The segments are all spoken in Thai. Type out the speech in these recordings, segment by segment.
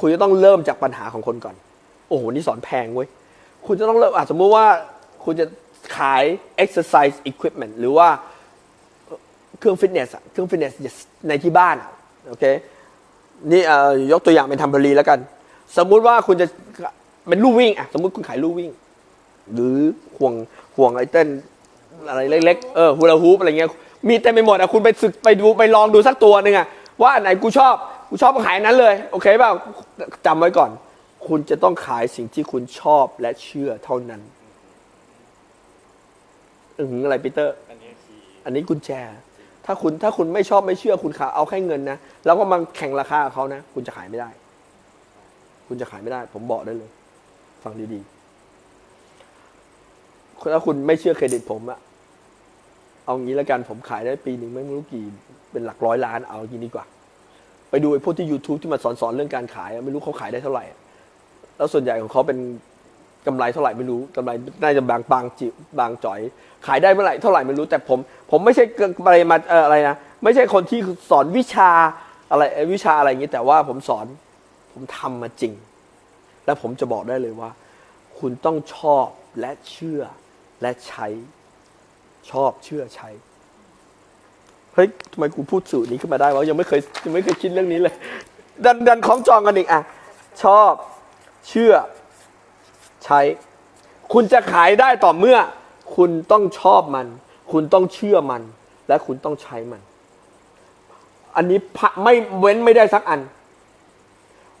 คุณจะต้องเริ่มจากปัญหาของคนก่อน โอ้โห นี่สอนแพงเว้ย คุณจะต้องเริ่มอะสมมติว่าคุณจะขาย exercise equipment หรือว่าเครื่องฟิตเนสเครื่องฟิตเนสในที่บ้านโอเค นี่ยกตัวอย่างเป็นทัมเบรีแล้วกัน สมมุติว่าคุณจะเป็นลู่วิ่งอะสมมุติคุณขายลู่วิ่ง หรือห่วงห่วงไอ้เต้นอะไรเล็กๆ เออฮูลาฮูปอะไรเงี้ย มีเต็มไปหมดอะคุณไปศึกไปดูไปลองดูสักตัวหนึ่งอะว่าอันไหนกูชอบ กูชอบขายนั้นเลย โอเคเปล่าจำไว้ก่อน คุณจะต้องขายสิ่งที่คุณชอบและเชื่อเท่านั้นอืออะไรปีเตอร์ อันนี้คืออันนี้กุญแจ ถ้าคุณถ้าคุณไม่ชอบไม่เชื่อคุณขายเอาแค่เงินนะ แล้วก็มาแข่งราคากับเขานะ คุณจะขายไม่ได้ คุณจะขายไม่ได้ ผมบอกได้เลย ฟังดีๆ ถ้าคุณไม่เชื่อเครดิตผมอะเอางี้แล้วกันผมขายได้ปีหนึ่งไม่รู้กี่เป็นหลักร้อยล้านเอาย่างนี้ดีกว่า ไปดูไอ้พวกที่ YouTube ที่มาสอนสอนเรื่องการขายอะไม่รู้เขาขายได้เท่าไหร่ แล้วส่วนใหญ่ของเขาเป็นกำไรเท่าไหร่ไม่รู้กำไรน่าจะบางบางจิบางจ่อย ขายได้เมื่อไหร่เท่าไหร่ไม่รู้แต่ผม ผมไม่ใช่อะไรมาเอ่ออะไรนะไม่ใช่คนที่สอนวิชาอะไรเอ่อวิชาอะไรอย่างนี้แต่ว่าผมสอนผมทำมาจริง และผมจะบอกได้เลยว่า คุณต้องชอบและเชื่อและใช้ ชอบเชื่อใช้ ฮ้ยทำไมกูพูดสูตรนี้ขึ้นมาได้วะยังไม่เคยยังไม่เคยคิดเรื่องนี้เลย ดันดันของจองกันอีกอะ ชอบเชื่อ ใช้ คุณจะขายได้ต่อเมื่อ คุณต้องชอบมัน คุณต้องเชื่อมัน และคุณต้องใช้มัน อันนี้ไม่เว้นไม่ได้สักอัน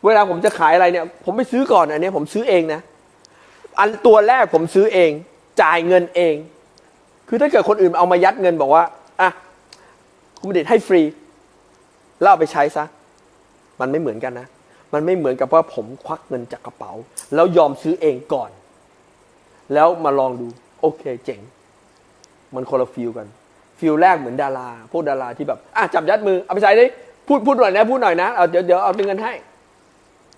เวลาผมจะขายอะไรเนี่ย ผมไม่ซื้อก่อนอันเนี้ยผมซื้อเองนะ อันตัวแรกผมซื้อเอง จ่ายเงินเอง คือถ้าเกิดคนอื่นเอามายัดเงินบอกว่าอะ คุณบัณฑิตให้ฟรีแล้วเอาไปใช้ซะ มันไม่เหมือนกันนะ มันไม่เหมือนกับว่าผมควักเงินจากกระเป๋า แล้วยอมซื้อเองก่อน แล้วมาลองดู โอเค เจ๋ง มันคนละฟิลกัน ฟิลแรกเหมือนดารา พวกดาราที่แบบ อะจับยัดมือ เอาไปใช้ดิพูดพูดหน่อยนะพูดหน่อยนะเอาเดี๋ยวเดี๋ยวเอาเป็นเงินให้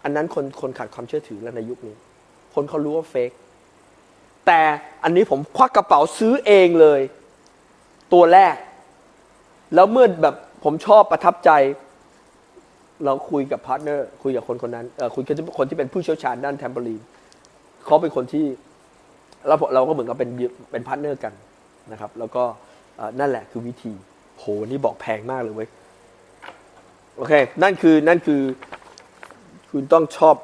อันนั้นคนคนขาดความเชื่อถือแล้วในยุคนี้ คนเขารู้ว่าเฟกแต่อันนี้ผมควักกระเป๋าซื้อเองเลย ตัวแรก แล้วเมื่อแบบผมชอบประทับใจ เราคุยกับพาร์ทเนอร์คุยกับคนคนนั้นเออคุยกับคนที่เป็นผู้เชี่ยวชาญด้านแทมเปอรีนเขาเป็นคนที่เราเราก็เหมือนกับเป็นเป็นพาร์ทเนอร์กันนะครับ แล้วก็นั่นแหละคือวิธีโหนี่บอกแพงมากเลยเว้ยโอเค นั่นคือนั่นคือคุณต้องชอบ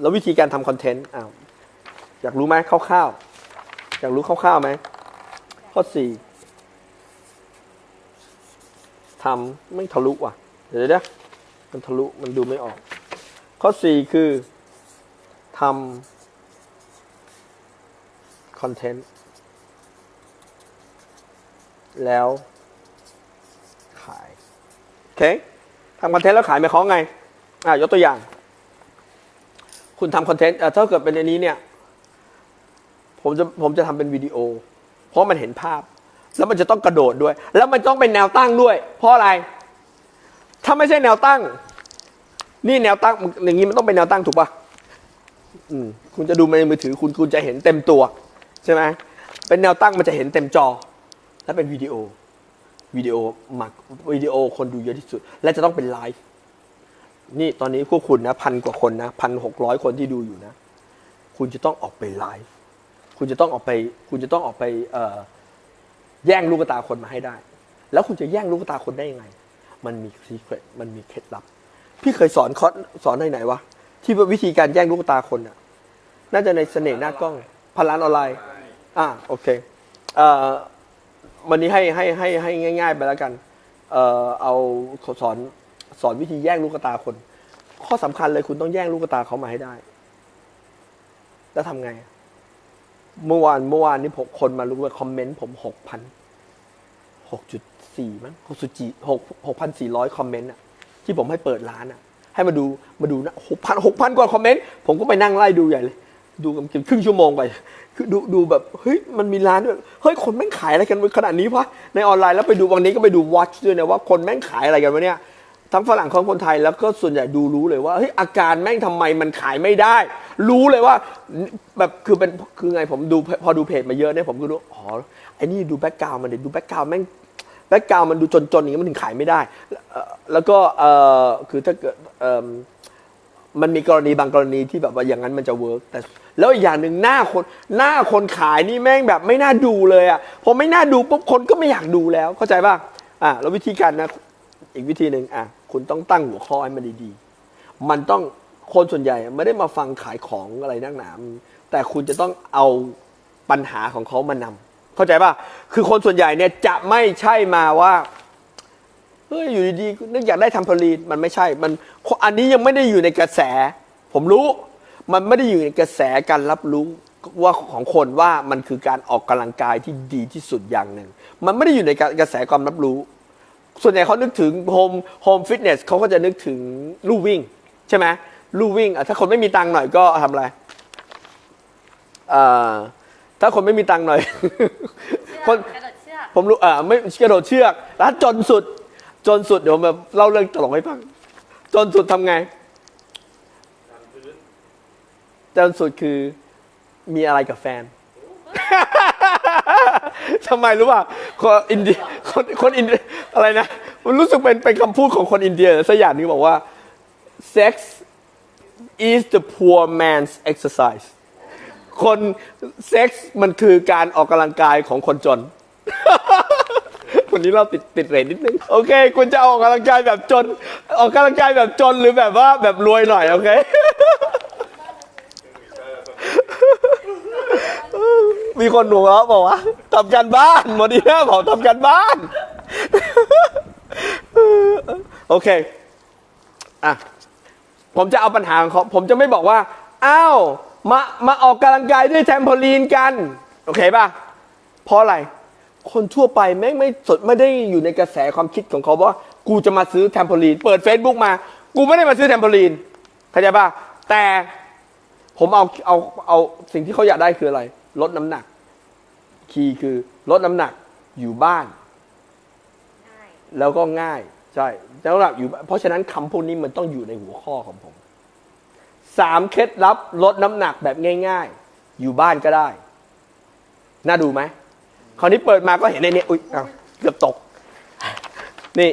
แล้ววิธีการทำคอนเทนต์อ้าวอยากรู้ไหมคร่าวๆอยากรู้คร่าวๆไหมข้อสี่ ทำไม่ทะลุว่ะ เดี๋ยวเดี๋ยวมันทะลุมันดูไม่ออก ข้อสี่คือทำคอนเทนต์แล้วขาย โอเคทำคอนเทนต์แล้วขายหมายความไง อะยกตัวอย่าง คุณทำคอนเทนต์เอ่อถ้าเกิดเป็นอันนี้เนี่ย ผมจะผมจะทำเป็นวิดีโอ เพราะมันเห็นภาพ แล้วมันจะต้องกระโดดด้วย แล้วมันต้องเป็นแนวตั้งด้วย เพราะอะไร ถ้าไม่ใช่แนวตั้ง นี่แนวตั้งอย่างนี้มันต้องเป็นแนวตั้งถูกปะอืมคุณจะดูในมือถือคุณคุณจะเห็นเต็มตัวใช่ไหมเป็นแนวตั้งมันจะเห็นเต็มจอ และเป็นวิดีโอวิดีโอมักวิดีโอคนดูเยอะที่สุด และจะต้องเป็นไลฟ์นี่ตอนนี้พวกคุณนะพันกว่าคนนะพันหกร้อยคนที่ดูอยู่นะ คุณจะต้องออกไปไลฟ์คุณจะต้องออกไป คุณจะต้องออกไปเอ่อ แย่งลูกตาคนมาให้ได้ แล้วคุณจะแย่งลูกตาคนได้ยังไง มันมีซีเครตมันมีเคล็ดลับ พี่เคยสอนคอร์สสอนในไหนวะ ที่วิธีการแย่งลูกตาคนอะ น่าจะในเสน่ห์หน้ากล้องพันล้านออนไลน์ อ่าโอเคเอ่อวันนี้ให้ให้ให้ให้ง่าย ๆ ไปแล้วกัน เอ่อเอาสอนสอนวิธีแย่งลูกตาคน ข้อสำคัญเลยคุณต้องแย่งลูกตาเขามาให้ได้ แล้วทำไง เมื่อวานเมื่อวานนี้ผมคนมารู้ว่าคอมเมนต์ผมหกพันหกจุดสี่มั้งหกจุจีหกหกพันสี่ร้อยคอมเมนต์อะที่ผมให้เปิดร้านอะให้มาดูมาดูนะหกพันหกพันกว่าคอมเมนต์ผมก็ไปนั่งไล่ดูใหญ่เลย ดูกันกือบครึ่งชั่วโมงไป คือดูดูแบบเฮ้ยมันมีร้านด้วยเฮ้ยคนแม่งขายอะไรกันขนาดนี้วะในออนไลน์แล้วไปดูวันนี้ก็ไปดูวอชด้วยนะว่าคนแม่งขายอะไรกันวะเนี่ย ทั้งฝรั่งของคนไทยแล้วก็ส่วนใหญ่ดูรู้เลยว่าเฮ้ยอาการแม่งทำไมมันขายไม่ได้ รู้เลยว่าแบบคือเป็นคือไงผมดูพอดูเพจมาเยอะเนี่ยผมก็รู้อ๋อไอ้นี่ดูแบ็กกราวมันเด็ดูแบ็กกราวแม่งแบ็กกราวมันดูจนๆอย่างนี้มันถึงขายไม่ได้ แล้วก็เออคือถ้าเกิดมมันมีกรณีบางกรณีที่แบบว่าอย่างนั้นมันจะเวิร์กแต่แล้วอีกอย่างหนึ่งหน้าคนหน้าคนขายนี่แม่งแบบไม่น่าดูเลยอะพอไม่น่าดูปุ๊บคนก็ไม่อยากดูแล้วเข้าใจป่ะอะแล้ววิธีการนะอีกวิธีหนึ่งอะ คุณต้องตั้งหัวข้อให้มันดีๆ มันต้องคนส่วนใหญ่ไม่ได้มาฟังขายของอะไรนักหนา แต่คุณจะต้องเอาปัญหาของเขามานำเข้าใจป่ะ คือคนส่วนใหญ่เนี่ยจะไม่ใช่มาว่าเฮ้ยอยู่ดีๆนึกอยากได้ทำพลีนมันไม่ใช่ มันอันนี้ยังไม่ได้อยู่ในกระแส ผมรู้ มันไม่ได้อยู่ในกระแสการรับรู้ว่าของคนว่ามันคือการออกกำลังกายที่ดีที่สุดอย่างหนึ่ง มันไม่ได้อยู่ในกระแสความรับรู้ ส่วนใหญ่เขานึกถึงโฮมโฮมฟิตเนสเขาก็จะนึกถึงลู่วิ่ง ใช่ไหมลู่วิ่งอะถ้าคนไม่มีตังค์หน่อยก็ทำอะไรอ่าถ้าคนไม่มีตังค์หน่อย คนกระโดดเชือกผมรู้อ่าไม่กระโดดเชือกแล้วจนสุด จนสุดเดี๋ยวผมแบบเล่าเรื่องตลกให้ฟัง จนสุดทำไงจนสุดคือมีอะไรกับแฟนทำไมรู้ป่ะคนอินเดีย คนคนอินเดียอะไรนะมันรู้สึกเป็นเป็นคำพูดของคนอินเดียสักอย่างนึงบอกว่า sex is the poor man's exercise คนเซ็กส์มันคือการออกกำลังกายของคนจนวันนี้เราติดติดเรทนิดนึง โอเค คุณจะออกกำลังกายแบบจน ออกกำลังกายแบบจนหรือแบบว่าแบบรวยหน่อย โอเค มีคนหนูเขาบอกว่าทำการบ้านโมดีน่าบอกทำการบ้าน โอเค อะ ผมจะเอาปัญหาของเขาผมจะไม่บอกว่า อ้าว มา มาออกกำลังกายด้วยแทมโพลีนกัน โอเคป่ะ เพราะอะไร คนทั่วไปแม่งไม่สดไม่ได้อยู่ในกระแสความคิดของเขาว่า กูจะมาซื้อแทมโพลีน เปิด Facebook มา กูไม่ได้มาซื้อแทมโพลีน เข้าใจป่ะ แต่ผมเอาเอาเอาสิ่งที่เขาอยากได้คืออะไร ลดน้ำหนัก คีย์คือลดน้ำหนักอยู่บ้าน ง่ายแล้วก็ง่าย ใช่แล้วหลักอยู่เพราะฉะนั้นคำพวกนี้มันต้องอยู่ในหัวข้อของผมสามเคล็ดลับลดน้ำหนักแบบง่าย ๆ อยู่บ้านก็ได้ น่าดูไหมคราวนี้เปิดมาก็เห็นในนี้อุ้ยอ้าวเกือบตก นี่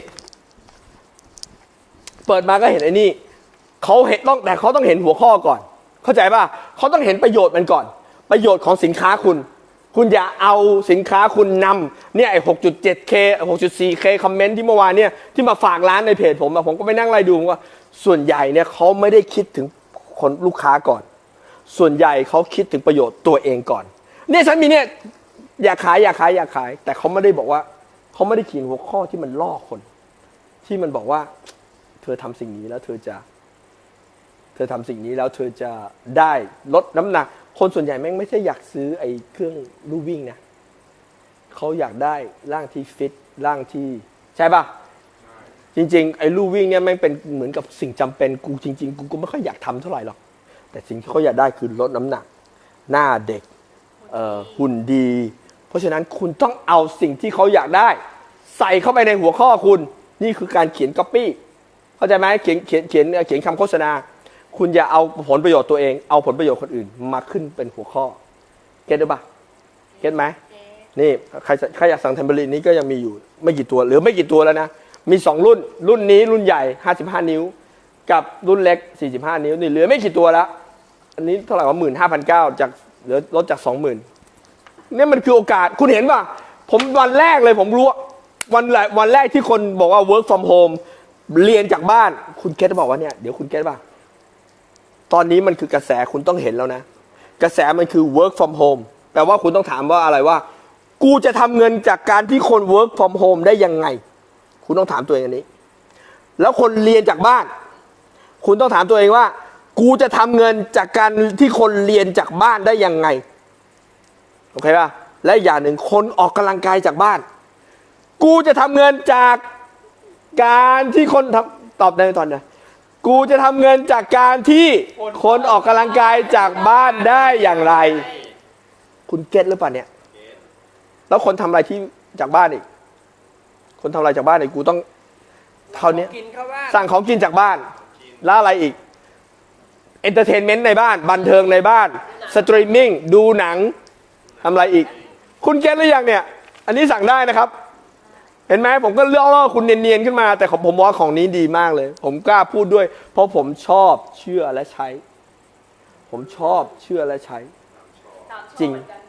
เปิดมาก็เห็นไอ้นี่เขาเห็นต้องแต่เขาต้องเห็นหัวข้อก่อน เข้าใจป่ะเขาต้องเห็นประโยชน์มันก่อน ประโยชน์ของสินค้าคุณ คุณอย่าเอาสินค้าคุณนำเนี่ยไอ้ 6.7K 6.4K คอมเมนต์ที่เมื่อวานเนี่ยที่มาฝากร้านในเพจผมอะผมก็ไปนั่งไล่ดูว่า ส่วนใหญ่เนี่ยเขาไม่ได้คิดถึงคนลูกค้าก่อน ส่วนใหญ่เขาคิดถึงประโยชน์ตัวเองก่อน เนี่ยฉันมีเนี่ยอยากขายอยากขายอยากขาย แต่เขาไม่ได้บอกว่าเขาไม่ได้เขียนหัวข้อที่มันล่อคน ที่มันบอกว่า เธอทำสิ่งนี้แล้วเธอจะ เธอทำสิ่งนี้แล้วเธอจะได้ลดน้ำหนัก คนส่วนใหญ่แม่งไม่ใช่อยากซื้อไอ้เครื่องลู่วิ่งนะเขาอยากได้ร่างที่ฟิตร่างที่ใช่ปะจริง ๆ ไอ้ลู่วิ่งเนี่ยแม่งเป็นเหมือนกับสิ่งจำเป็นกูจริง ๆ กูก็ไม่ค่อยอยากทำเท่าไหร่หรอก แต่สิ่งที่เขาอยากได้คือลดน้ำหนัก หน้าเด็กหุ่นดี เพราะฉะนั้นคุณต้องเอาสิ่งที่เขาอยากได้ ใส่เข้าไปในหัวข้อคุณ นี่คือการเขียนก๊อปปี้เข้าใจไหมเขียนเขียนเขียนเขียนคำโฆษณา คุณอย่าเอาผลประโยชน์ตัวเอง เอาผลประโยชน์คนอื่นมาขึ้นเป็นหัวข้อ เก็ตหรือเปล่าเก็ตไหมเจ๊นี่ใครจะใครอยากสั่งเทมเบอรีนนี้ก็ยังมีอยู่ไม่กี่ตัวเหลือไม่กี่ตัวแล้วนะ มี 2 รุ่น รุ่นนี้รุ่นใหญ่ 55 นิ้ว กับรุ่นเล็ก 45 นิ้วนี่เหลือไม่กี่ตัวแล้ว อันนี้เท่าไหร่ว่าหมื่นห้าพันเก้าจากเหลือลดจากสองหมื่นเนี่ยมันคือโอกาสคุณเห็นป่ะ ผมวันแรกเลยผมรู้ว่าวันแรกวันแรกที่คนบอกว่า work from home เรียนจากบ้าน คุณเก็ตบอกว่าเนี่ยเดี๋ยวคุณเก็ตป่ะ ตอนนี้มันคือกระแสคุณต้องเห็นแล้วนะ กระแสมันคือ work from home แปลว่าคุณต้องถามว่าอะไรว่า กูจะทำเงินจากการที่คน work from home ได้ยังไง คุณต้องถามตัวเองอันนี้ แล้วคนเรียนจากบ้าน คุณต้องถามตัวเองว่า กูจะทำเงินจากการที่คนเรียนจากบ้านได้ยังไงโอเคป่ะและอย่างหนึ่งคนออกกำลังกายจากบ้าน กูจะทำเงินจากการที่คนทำตอบได้ไหมตอนเนี้ กูจะทำเงินจากการที่คนออกกำลังกายจากบ้านได้อย่างไร คุณเก็ตหรือเปล่าเนี่ย แล้วคนทำอะไรที่จากบ้านอีก คนทำอะไรจากบ้านอีกกูต้องเท่านี้กินเข้าบ้านสั่งของกินจากบ้าน แล้วอะไรอีกเอนเตอร์เทนเมนต์ในบ้าน บันเทิงในบ้าน สตรีมมิ่ง ดูหนังทำอะไรอีก คุณเก็ตหรือยังเนี่ย อันนี้สั่งได้นะครับ เห็นไหมผมก็เล่าล่อคุณเนียนๆขึ้นมา แต่ของผมว่าของนี้ดีมากเลย ผมกล้าพูดด้วย เพราะผมชอบเชื่อและใช้ ผมชอบเชื่อและใช้ตามชอบจริงเหมือนกัน